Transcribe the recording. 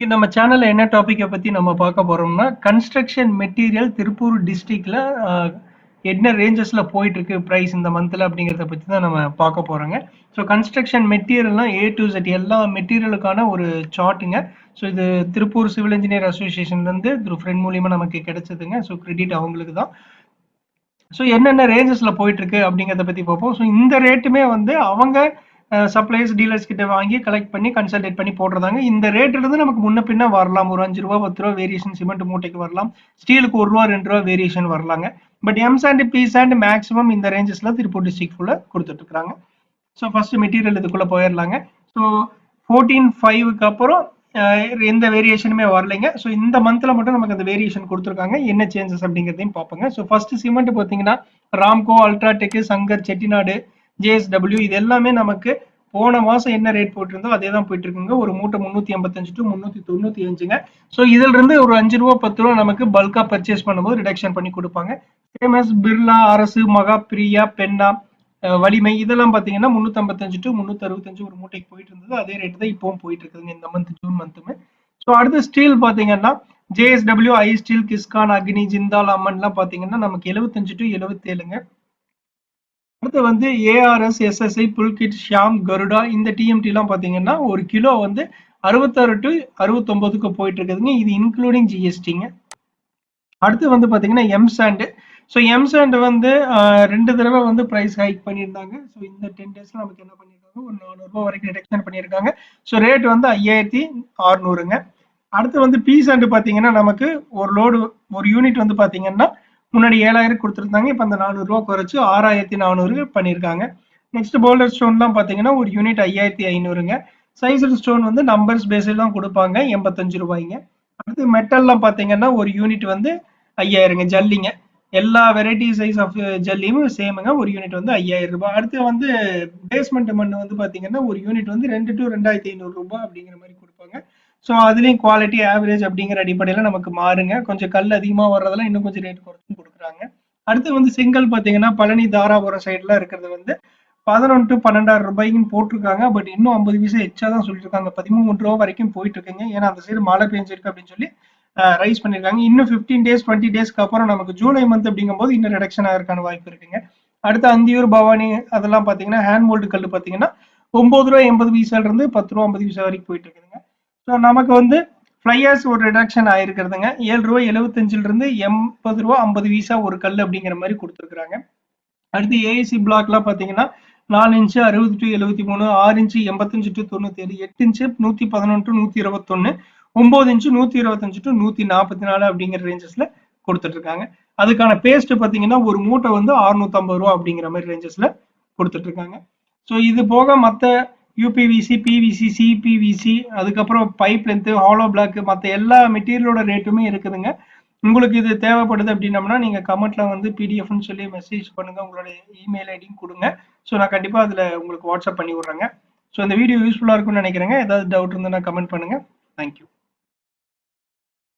நம்ம சேனல்ல என்ன டாபிக்கை பத்தி நம்ம பார்க்க போறோம்னா, கன்ஸ்ட்ரக்ஷன் மெட்டீரியல் திருப்பூர் டிஸ்ட்ரிக்ட்ல என்ன ரேஞ்சஸ்ல போயிட்டு இருக்கு ப்ரைஸ் இந்த மந்த்ல அப்படிங்கிறத பத்தி தான் நம்ம பார்க்க போறோங்க. ஸோ கன்ஸ்ட்ரக்ஷன் மெட்டீரியல்னா ஏ டூ செட் எல்லா மெட்டீரியலுக்கான ஒரு சார்ட்டுங்க. ஸோ இது திருப்பூர் சிவில் இன்ஜினியர் அசோசியேஷன்லேருந்து திரு ஃப்ரெண்ட் மூலியமா நமக்கு கிடைச்சதுங்க. ஸோ கிரெடிட் அவங்களுக்கு தான். ஸோ என்னென்ன ரேஞ்சஸ்ல போயிட்டு இருக்கு அப்படிங்கிறத பத்தி பார்ப்போம். ஸோ இந்த ரேட்டுமே வந்து அவங்க சப்ளைஸ் டீலர்ஸ் கிட்ட வாங்கி கலெக்ட் பண்ணி கன்சல்டேட் பண்ணி போடுறதாங்க. இந்த ரேட்ல இருந்து நமக்கு முன்ன பின்ன வரலாம். ஒரு அஞ்சு ரூபா பத்து ரூபா வேரியேஷன் சிமெண்ட் மூட்டைக்கு வரலாம். ஸ்டீலுக்கு ஒரு ரூபா ரெண்டு ரூபா வேரியேஷன் வரலாங்க. But M's and P's and maximum இந்த ரேஞ்சஸ்ல திருப்பூர் டிஸ்ட்ரிக்ட் ஃபுல்லா குடுத்துட்டு இருக்காங்க. ஸோ ஃபர்ஸ்ட் மெட்டீரியல் இதுக்குள்ள போயிடலாங்க ஸோ 14.5க்கு அப்புறம் எந்த வேரியேஷனுமே வரலைங்க. ஸோ இந்த மந்த்தில் மட்டும் நமக்கு அந்த வேரியேஷன் கொடுத்துருக்காங்க என்ன சேஞ்சஸ் அப்படிங்கிறதையும் பார்ப்போங்க. ஸோ ஃபர்ஸ்ட் சிமெண்ட் பார்த்தீங்கன்னா, ராம்கோ, அல்ட்ராடெக், சங்கர், செட்டிநாடு, ஜேஎஸ்டபிள்யூ இது எல்லாமே நமக்கு போன மாசம் என்ன ரேட் போட்டிருந்தோ அதே தான் போயிட்டு இருக்குங்க. ஒரு மூட்டை 385 டூ 395ங்க. ஸோ இதுல இருந்து ஒரு அஞ்சு ரூபா பத்து ரூபா நமக்கு பல்கா பர்ச்சேஸ் பண்ணும்போது ரிடக்ஷன் பண்ணி கொடுப்பாங்க சேம் பிர்லா, அரசு, மகா, பிரியா, பென்னா, வலிமை இதெல்லாம் பார்த்தீங்கன்னா 355 டூ 365 ஒரு மூட்டைக்கு போயிட்டு இருந்தது. அதே ரேட் தான் இப்பவும் போயிட்டு இருக்குதுங்க இந்த மந்த் ஜூன் மந்த்துமே. ஸோ அடுத்து ஸ்டீல் பார்த்தீங்கன்னா, ஜேஎஸ்டபிள்யூ, ஐ ஸ்டீல், கிஸ்கான், அக்னி, ஜிந்தால், அம்மன்லாம் பார்த்தீங்கன்னா நமக்கு எழுபத்தஞ்சு டு எழுபத்தேழுங்க அடுத்து வந்து ஏஆர்எஸ், எஸ்எஸ்ஐ, புல்கிட், ஷியாம், கருடா இந்த டிஎம்டிலாம் பார்த்தீங்கன்னா, ஒரு கிலோ வந்து அறுபத்தாறு டு அறுபத்தொம்போதுக்கு போயிட்டு இருக்குதுங்க. இது இன்க்ளூடிங் ஜிஎஸ்டிங்க. அடுத்து வந்து பார்த்தீங்கன்னா, M sand so M sand வந்து ரெண்டு தடவை வந்து ப்ரைஸ் ஹைக் பண்ணியிருந்தாங்க. ஸோ இந்த டென் டேஸில் நமக்கு என்ன பண்ணியிருக்காங்க, ஒரு நானூறுபா வரைக்கும் ரிடக்ஷன் பண்ணியிருக்காங்க. ஸோ ரேட் வந்து 5600ங்க. அடுத்து வந்து பி அண்டு பார்த்தீங்கன்னா, நமக்கு ஒரு லோடு ஒரு யூனிட் வந்து பார்த்தீங்கன்னா, முன்னாடி ஏழாயிரம் கொடுத்துருந்தாங்க இப்போ அந்த நானூறுரூவா குறைச்சி ஆறாயிரத்தி நானூறு பண்ணியிருக்காங்க. நெக்ஸ்ட் போல்டர் ஸ்டோன்லாம் பார்த்தீங்கன்னா, ஒரு யூனிட் 5500ங்க. சைஸ்டு ஸ்டோன் வந்து நம்பர்ஸ் பேஸில் தான் கொடுப்பாங்க எண்பத்தஞ்சு ரூபாய்ங்க அடுத்து மெட்டல்லாம் பார்த்தீங்கன்னா, ஒரு யூனிட் வந்து 5000ங்க ஜல்லிங்க. எல்லா வெரைட்டி சைஸ் ஆஃப் ஜல்லியும் சேமுங்க. ஒரு யூனிட் வந்து ஐயாயிரம் ரூபாய் அடுத்து வந்து பேஸ்மெண்ட் மண் வந்து பார்த்தீங்கன்னா, ஒரு யூனிட் வந்து ரெண்டு டு ரெண்டாயிரத்தி ஐநூறு ரூபாய் அப்படிங்கிற மாதிரி ஸோ அதுலேயும் குவாலிட்டி, ஆவரேஜ் அப்படிங்கிற அடிப்படையில் நமக்கு மாறுங்க. கொஞ்சம் கல் அதிகமாக வர்றதெல்லாம் இன்னும் கொஞ்சம் ரேட் குறைச்சும் கொடுக்குறாங்க அடுத்து வந்து செங்கல் பார்த்தீங்கன்னா, பழனி, தாராபுரம் சைடில் இருக்கிறது வந்து 11 டூ ரூ. 12,000ன்னு போட்டிருக்காங்க. பட் இன்னும் 50 பைசா எக்ஸ்ட்ரா தான் சொல்லியிருக்காங்க. பதிமூணு ரூபா வரைக்கும் போயிட்டு இருக்குங்க. ஏன்னா அந்த சைடு மழை பெஞ்சிருக்கு அப்படின்னு சொல்லி ரைஸ் பண்ணியிருக்காங்க. இன்னும் 15 டேஸ், 20 டேஸ்க்கு அப்புறம் நமக்கு ஜூலை மந்த் அப்படிங்கும்போது இன்னும் ரிடக்ஷன் ஆகிறதுக்கான வாய்ப்பு இருக்குங்க. அடுத்து அந்தியூர், பவானி அதெல்லாம் பார்த்தீங்கன்னா, ஹேண்ட் மோல்டு கல் பார்த்தீங்கன்னா, ரூ. 9.80 இருந்து ரூ. 10.50 வரைக்கும் போயிட்டு இருக்குதுங்க. ஸோ நமக்கு வந்து ஃப்ளையர்ஸ் ஒரு ரிடக்ஷன் ஆயிருக்கிறதுங்க. ஏழு ரூபாய் எழுபத்தஞ்சிலிருந்து எண்பது ரூபா ஐம்பது வீசா ஒரு கல் அப்படிங்கிற மாதிரி கொடுத்துருக்குறாங்க. அடுத்து ஏஏசி பிளாக்லாம் பார்த்தீங்கன்னா நாலு இன்ச்சு அறுபது டு எழுபத்தி மூணு ஆறு இன்ச்சு எண்பத்தஞ்சு டு தொண்ணூற்றி ஏழு எட்டு இன்ச்சு நூற்றி பதினொன்று நூற்றி இருபத்தொன்று ஒம்பது இன்ச்சு நூற்றி இருபத்தஞ்சு டு நூற்றி நாற்பத்தி நாலு அப்படிங்கிற ரேஞ்சஸில் கொடுத்துட்ருக்காங்க அதுக்கான பேஸ்ட்டு பார்த்தீங்கன்னா ஒரு மூட்டை வந்து அறுநூத்தம்பது ரூபா அப்படிங்கிற மாதிரி ரேஞ்சஸில் கொடுத்துட்ருக்காங்க ஸோ இது போக மற்ற U P V C PVC, CPVC அதுக்கப்புறம் பைப் லென்த்து ஹாலோ பிளாக் மற்ற எல்லா மெட்டீரியலோட ரேட்டுமே இருக்குதுங்க. உங்களுக்கு இது தேவைப்படுது அப்படின்னம்னா, நீங்கள் கமெண்ட்ல வந்து பிடிஎஃப்னு சொல்லி மெசேஜ் பண்ணுங்க. உங்களோட இமெயில் ஐடியும் கொடுங்க ஸோ நான் கண்டிப்பாக அதில் உங்களுக்கு வாட்ஸ்அப் பண்ணி விட்றேங்க ஸோ இந்த வீடியோ யூஸ்ஃபுல்லாக இருக்கும்னு நினைக்கிறேங்க. ஏதாவது டவுட் இருந்தால் கமெண்ட் பண்ணுங்க. Thank you.